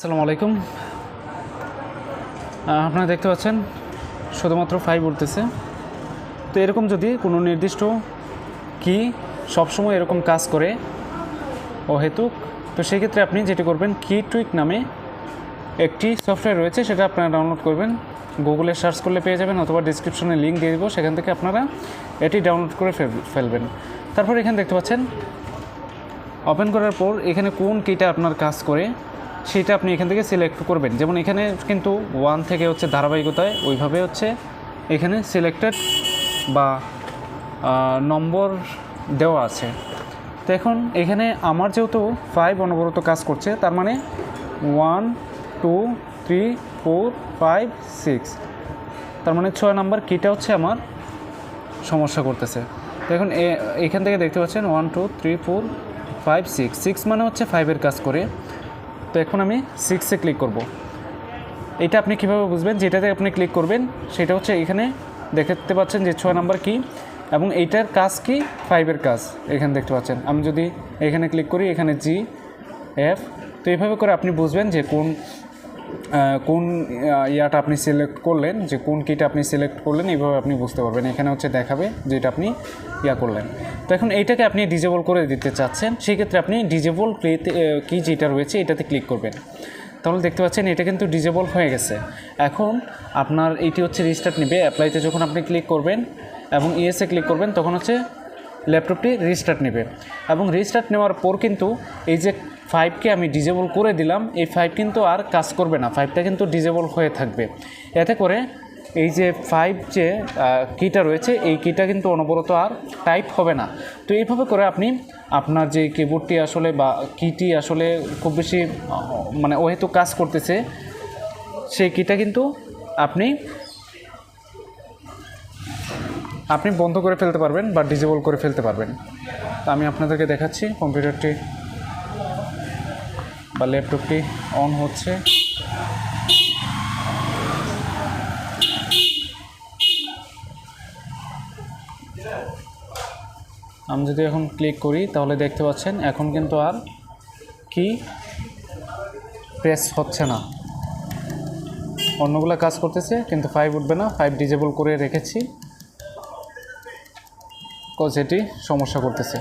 আসসালামু আলাইকুম। আপনারা দেখতে পাচ্ছেন, শুধুমাত্র ফাইভ উঠতেছে তো এরকম যদি কোনো নির্দিষ্ট কি সবসময় এরকম কাজ করে ও হেতুক তো সেক্ষেত্রে আপনি যেটি করবেন কি টুইক নামে একটি সফটওয়্যার রয়েছে, সেটা আপনারা ডাউনলোড করবেন। গুগলে সার্চ করলে পেয়ে যাবেন, অথবা ডিসক্রিপশনে লিঙ্ক দিয়ে দেবো, সেখান থেকে আপনারা এটি ডাউনলোড করে ফেলবেন। তারপর এখানে দেখতে পাচ্ছেন ওপেন করার পর এখানে কোন কিটা আপনার কাজ করে সেটা আপনি এখান থেকে সিলেক্ট করবেন। যেমন এখানে কিন্তু ওয়ান থেকে হচ্ছে ধারাবাহিকতায় ওইভাবে হচ্ছে এখানে সিলেক্টেড বা নম্বর দেওয়া আছে। তো এখন এখানে আমার যেহেতু ফাইভ অনবরত কাজ করছে, তার মানে one two three four five six তার মানে ছয় নাম্বার কিটা হচ্ছে আমার সমস্যা করতেছে। দেখুন এখান থেকে দেখতে পাচ্ছেন one two three four five six six মানে হচ্ছে ফাইভের কাজ করে। তো এখন আমি সিক্সে ক্লিক করব। এটা আপনি কীভাবে বুঝবেন? যেটাতে আপনি ক্লিক করবেন, সেটা হচ্ছে এখানে দেখতে পাচ্ছেন যে ছয় নাম্বার কি, এবং এইটার কাজ কি? ফাইভের কাজ, এখানে দেখতে পাচ্ছেন। আমি যদি এখানে ক্লিক করি, এখানে জি এফ তো এইভাবে করে আপনি বুঝবেন যে কোন কোন ইয়াটা আপনি সিলেক্ট করলেন, যে কোন কিটা আপনি সিলেক্ট করলেন, এইভাবে আপনি বুঝতে পারবেন। এখানে হচ্ছে দেখাবে যেটা আপনি ইয়া করলেন। তো এখন এইটাকে আপনি ডিজেবল করে দিতে চাচ্ছেন সেই ক্ষেত্রে আপনি ডিজেবল প্লেতে কি যেটা রয়েছে, এটাতে ক্লিক করবেন। তাহলে দেখতে পাচ্ছেন, এটা কিন্তু ডিজেবল হয়ে গেছে। এখন আপনার এটি হচ্ছে রিস্টার্ট নেবে অ্যাপ্লাইতে যখন আপনি ক্লিক করবেন এবং ইএসএ ক্লিক করবেন, তখন হচ্ছে ল্যাপটপটি রিস্টার্ট নেবে। এবং রিস্টার্ট নেওয়ার পর কিন্তু এই যে ফাইভকে আমি ডিজেবল করে দিলাম, এই ফাইভ কিন্তু আর কাজ করবে না ফাইভটা কিন্তু ডিজেবল হয়ে থাকবে। এতে করে এই যে ফাইভ যে কিটা রয়েছে, এই কিটা কিন্তু অনবরত আর টাইপ হবে না। তো এইভাবে করে আপনি আপনার যে কিবোর্ডটি আসলে বা কিটি আসলে খুব বেশি মানে ওহেতু কাজ করতেছে, সেই কিটা কিন্তু আপনি আপনি বন্ধ করে ফেলতে পারবেন বা ডিজেবল করে ফেলতে পারবেন। তো আমি আপনাদেরকে দেখাচ্ছি কম্পিউটারটি বা ল্যাপটপটি অন হচ্ছে। আমি যদি এখন ক্লিক করি, তাহলে দেখতে পাচ্ছেন এখন কিন্তু আর কি প্রেস হচ্ছে না। অন্যগুলো কাজ করতেছে, কিন্তু ফাইভ উঠবে না ফাইভ ডিজেবল করে রেখেছি। কজ এটি সমস্যা করতেছে।